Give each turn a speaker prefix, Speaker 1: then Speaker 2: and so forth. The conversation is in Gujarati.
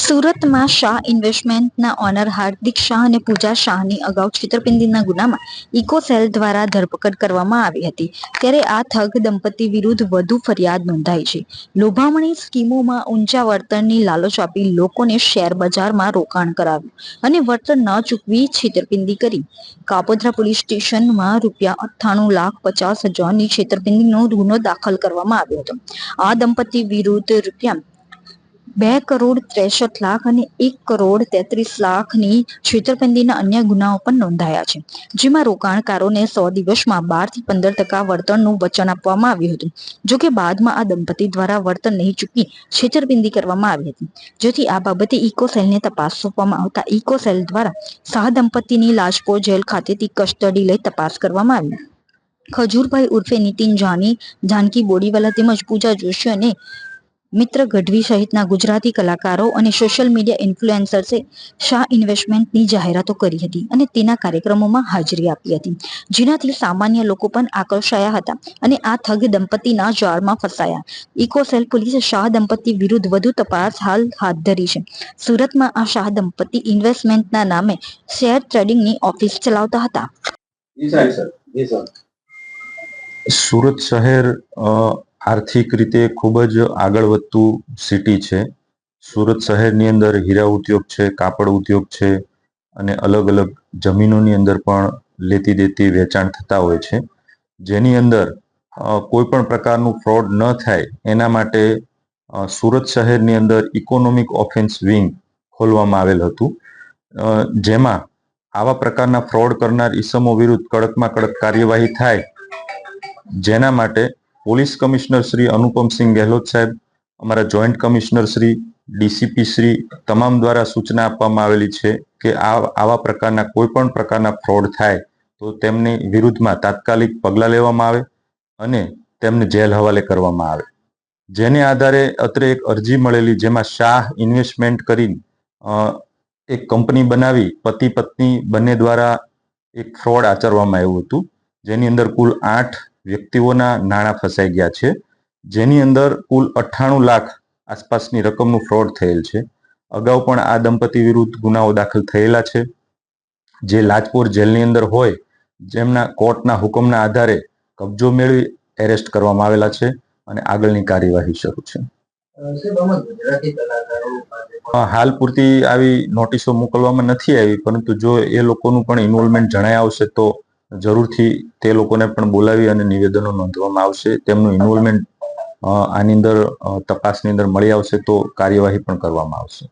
Speaker 1: સુરતમાં શાહ ઇન્વેસ્ટમેન્ટના ઓનર હાર્દિક શાહ અને પૂજા શાહની અગાઉ છેતરપિંડીના ગુનામાં ઇકોસેલ દ્વારા ધરપકડ કરવામાં આવી હતી. ત્યારે આ થગ દંપતી વિરુદ્ધ વધુ ફરિયાદ નોંધાઈ છે. લોભામણી સ્કીમોમાં ઊંચા વળતરની લાલચ આપી લોકોને શેર બજારમાં રોકાણ કરાવ્યું અને વળતર ન ચૂકવી છેતરપિંડી કરી. કાપોદ્રા પોલીસ સ્ટેશનમાં રૂપિયા અઠ્ઠાણું લાખ પચાસ હજારની છેતરપિંડીનો ગુનો દાખલ કરવામાં આવ્યો હતો. આ દંપતી વિરુદ્ધ રૂપિયા બે કરોડ ત્રેસઠ લાખ અને એક કરોડ તેત્રીસ લાખની છેતરપિંડીના અન્ય ગુનાઓ પણ નોંધાયા છે, જેમાં રોકાણકારોને સો દિવસમાં બારથી પંદર ટકા વળતરનું વચન આપવામાં આવ્યું હતું જોકે બાદમાં આ દંપતી દ્વારા વળતર નહીં ચૂકી છેતરપિંડી કરવામાં આવી હતી. જેથી આ બાબતે ઇકોસેલને તપાસ સોંપવામાં આવતા ઇકોસેલ દ્વારા શાહ દંપતીની લાજપોર જેલ ખાતેથી કસ્ટડી લઈ તપાસ કરવામાં આવી. ખજૂરભાઈ ઉર્ફે નીતિન જાની, જાનકી બોડીવાલા તેમજ પૂજા જોશી અને મિત્ર ગઢવી સહિતના ગુજરાતી કલાકારો અને સોશિયલ મીડિયા ઇન્ફ્લુએન્સર્સે શાહ ઇન્વેસ્ટમેન્ટની જાહેરાતો કરી હતી અને તેના કાર્યક્રમોમાં હાજરી આપી હતી. જેનાથી સામાન્ય લોકો પણ આકર્ષાયા હતા અને આ ઠગ દંપતીના જાળમાં ફસાયા. ઇકોસેલ પોલીસે શાહ દંપતી વિરુદ્ધ વધુ તપાસ હાલ હાથ ધરી છે. સુરતમાં આ શાહ દંપતી ઇન્વેસ્ટમેન્ટના નામે શેર ટ્રેડિંગની ઓફિસ ચલાવતા હતા.
Speaker 2: સુરત શહેર આર્થિક રીતે ખૂબ જ આગળ વધતું સિટી છે. સુરત શહેરની અંદર હીરા ઉદ્યોગ છે, કાપડ ઉદ્યોગ છે અને અલગ અલગ જમીનોની અંદર પણ લેતી દેતી વેચાણ થતા હોય છે. જેની અંદર કોઈ પણ પ્રકારનું ફ્રોડ ન થાય એના માટે સુરત શહેરની અંદર ઇકોનોમિક ઓફેન્સ વિંગ ખોલવામાં આવેલ હતું. જેમાં આવા પ્રકારના ફ્રોડ કરનાર ઈસમો વિરુદ્ધ કડકમાં કડક કાર્યવાહી થાય, જેના માટે પોલીસ કમિશનર શ્રી અનુપમસિંહ ગેહલોત સાહેબ, અમારા joint commissioner Shri, DCP Shri તમામ દ્વારા સૂચના આપવામાં આવેલી છે કે આ, આવા પ્રકારના કોઈ પણ પ્રકારના ફ્રોડ થાય તો તેમની વિરુદ્ધમાં તાત્કાલિક પગલાં લેવામાં આવે અને તેમને જેલ હવાલે કરવામાં આવે. જેને આધારે અત્રે એક અરજી મળેલી જેમાં શાહ ઇન્વેસ્ટમેન્ટ કરી એક કંપની બનાવી પતિ પત્ની બંને દ્વારા એક ફ્રોડ આચરવામાં આવ્યું હતું. જેની અંદર કુલ આઠ વ્યક્તિઓના નાણાં ફસાઈ ગયા છે. જેની અંદર કુલ અઠ્ઠાણું લાખ આસપાસની રકમનું ફ્રોડ થયેલ છે. અગાઉ પણ આ દંપતી વિરુદ્ધ ગુનાઓ દાખલ થયેલા છે. જે લાજપોર જેલની અંદર હોય, જેમના કોર્ટના હુકમના આધારે કબજો મેળવી એરેસ્ટ કરવામાં આવેલા છે અને આગળની કાર્યવાહી શરૂ છે. હાલ પૂરતી આવી નોટિસો મોકલવામાં નથી આવી, પરંતુ જો એ લોકોનું પણ ઇન્વોલ્વમેન્ટ જણાય આવશે તો જરૂરથી તે લોકોને પણ બોલાવી અને નિવેદનો નોંધવામાં આવશે. તેમનું ઇન્વોલ્વમેન્ટ આની અંદર તપાસની અંદર મળી આવશે તો કાર્યવાહી પણ કરવામાં આવશે.